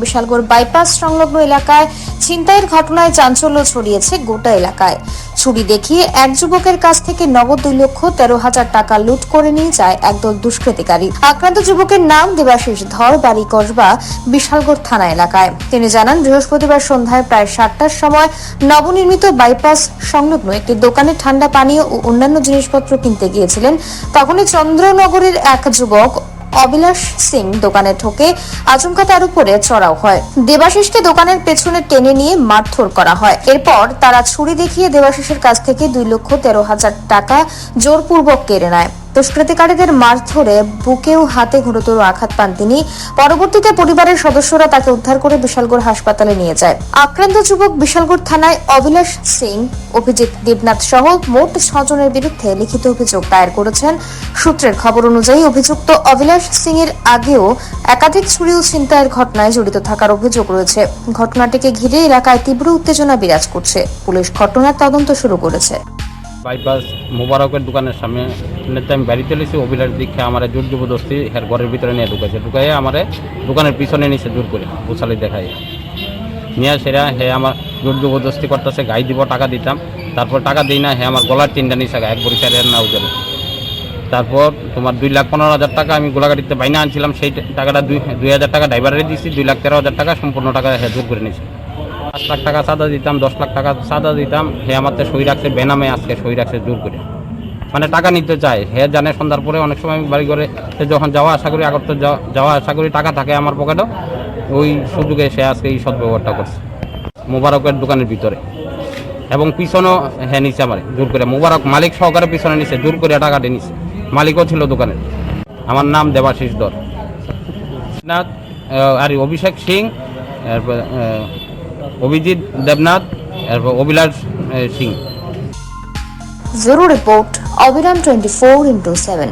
Bishalgarh bypass সংলগ্ন এলাকায় ছিনতাইয়ের ঘটনায় চাঞ্চল্য ছড়িয়েছে গোটা এলাকায়। ছুরি দেখিয়ে এক যুবকের কাছ থেকে নগদ দুই লক্ষ তেরো হাজার টাকা লুট করে নিয়ে যায় একদল দুষ্কৃতিকারী। আক্রান্ত যুবকের নাম দেবাশিস ধর, বাড়ি কসবা, বিশালগড় থানা এলাকায়। তিনি জানান, বৃহস্পতিবার সন্ধ্যায় প্রায় সাতটার সময় নবনির্মিত বাইপাস সংলগ্ন একটি দোকানে ঠান্ডা পানীয় ও অন্যান্য জিনিসপত্র কিনতে গিয়েছিলেন। তখনই চন্দ্রনগরের এক যুবক অবিলাস সিং দোকানে ঢোকে। আচমকা তার উপরে চড়াও হয়। দেবাশিসকে দোকানের পেছনে টেনে নিয়ে মারধর করা হয়। এরপর তারা ছুরি দেখিয়ে দেবাশিসের কাছ থেকে দুই লক্ষ তেরো হাজার টাকা জোরপূর্বক কেড়ে নেয়। দুষ্কৃতিকারীদের মারধরে বুকে ও হাতে গুরুতর আঘাত পান তিনি। পরবর্তীতে পরিবারের সদস্যরা তাকে উদ্ধার করে বিশালগড় হাসপাতালে নিয়ে যায়। আক্রান্ত যুবক বিশালগড় থানায় অবিলাস সিং, অভিজিৎ দেবনাথ সহ মোট ছজনের বিরুদ্ধে লিখিত অভিযোগ দায়ের করেছেন। সূত্রের খবর অনুযায়ী অভিযুক্ত অবিলাস সিং এর আগেও একাধিক ছুরি ও ছিনতাইয়ের ঘটনায় জড়িত থাকার অভিযোগ রয়েছে। ঘটনাটিকে ঘিরে এলাকায় তীব্র উত্তেজনা বিরাজ করছে। পুলিশ ঘটনার তদন্ত শুরু করেছে। বাইপাস মোবারকের দোকানের সামনে নেতে আমি বাড়ি চলেছি অভিলাষ দীক্ষা আমার জোর জবরদস্তি হের ঘরের ভিতরে নিয়ে ঢুকেছে ঢুকাই আমার দোকানের পিছনে নিচে জোর করে, গোছালি দেখাই নিয়ে সেরা হে আমার জোর জবরদস্তি করতেছে, গাই দিব, টাকা দিতাম। তারপর টাকা দিই না, হে আমার গলার তিনটা নিচে এক বরিশালের না উজলে তারপর তোমার দুই লাখ পনেরো হাজার টাকা আমি গোলাগাড়িতে বাইনা আনছিলাম, সেই টাকাটা দুই দুই হাজার টাকা ড্রাইভারে দিয়েছি দুই লাখ তেরো হাজার টাকা সম্পূর্ণ টাকা হে জোর করে নিয়েছি পাঁচ লাখ টাকা চাঁদা দিতাম, দশ লাখ টাকা চাঁদা দিতাম, হে আমার তো সই রাখছে, বেনামে আজকে সই রাখছে, জোর করে। মানে টাকা নিতে চায়। হে জানে সন্ধ্যার পরে অনেক সময় আমি বাড়ি সে যখন যাওয়া আশা করি আগত যাওয়া- আশা করি টাকা থাকে আমার পকেটেও ওই সুযোগে সে আজকে এই সদ্ব্যবহারটা করছে। মোবারকের দোকানের ভিতরে। এবং পিছনেও হ্যাঁ নিচে আমার জোর করে। মোবারক মালিক সহকারে পিছনে নিচে জোর করে টাকাটা নিচ্ছে মালিকও ছিল দোকানের। আমার নাম দেবাশিস দর নাথ আহ, আর অভিষেক সিং এরপর অভিজিৎ দেবনাথ এরপর Abhilash Singh. Bureau report অবিরাম টোয়েন্টি ফোর ইন্টু সেভেন